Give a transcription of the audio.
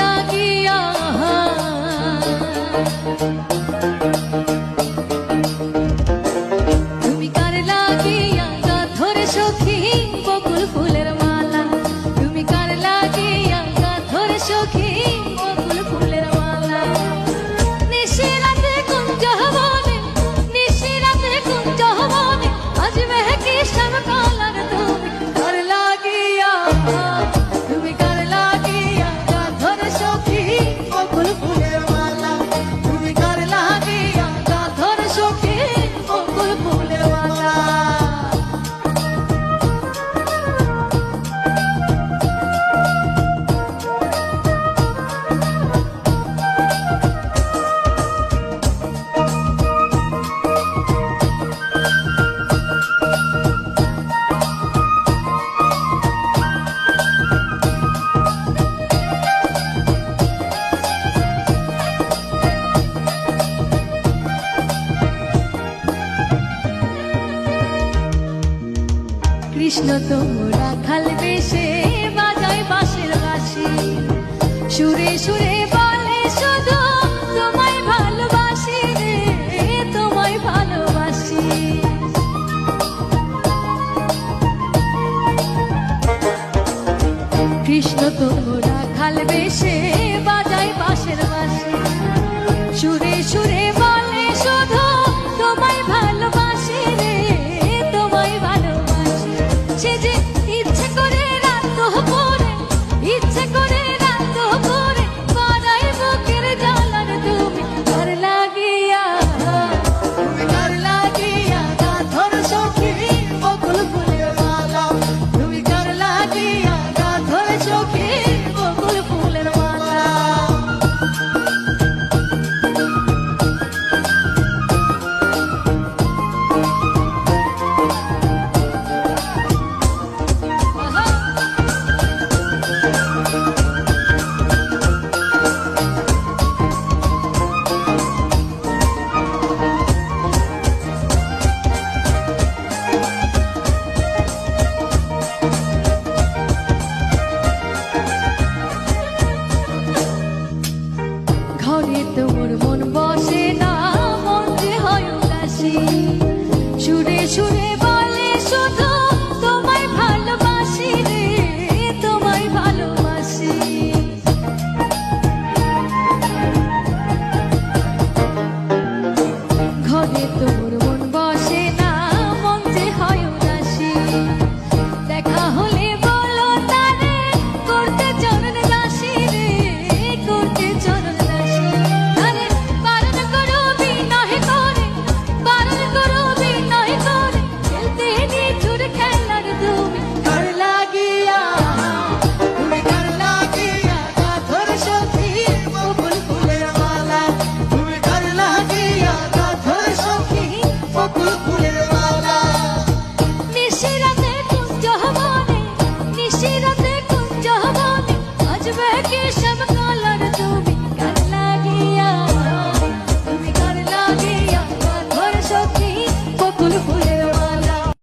লাগিয়া তুমি কার লাগিয়া ধরে সখী কৃষ্ণ তোরা খাল বেশে বাজায় বাঁশের বাঁশি। সুরে সুরে বলে শুধু, তোমায় ভালোবাসি রে, তোমায় ভালোবাসি। কৃষ্ণ তোরা খাল you.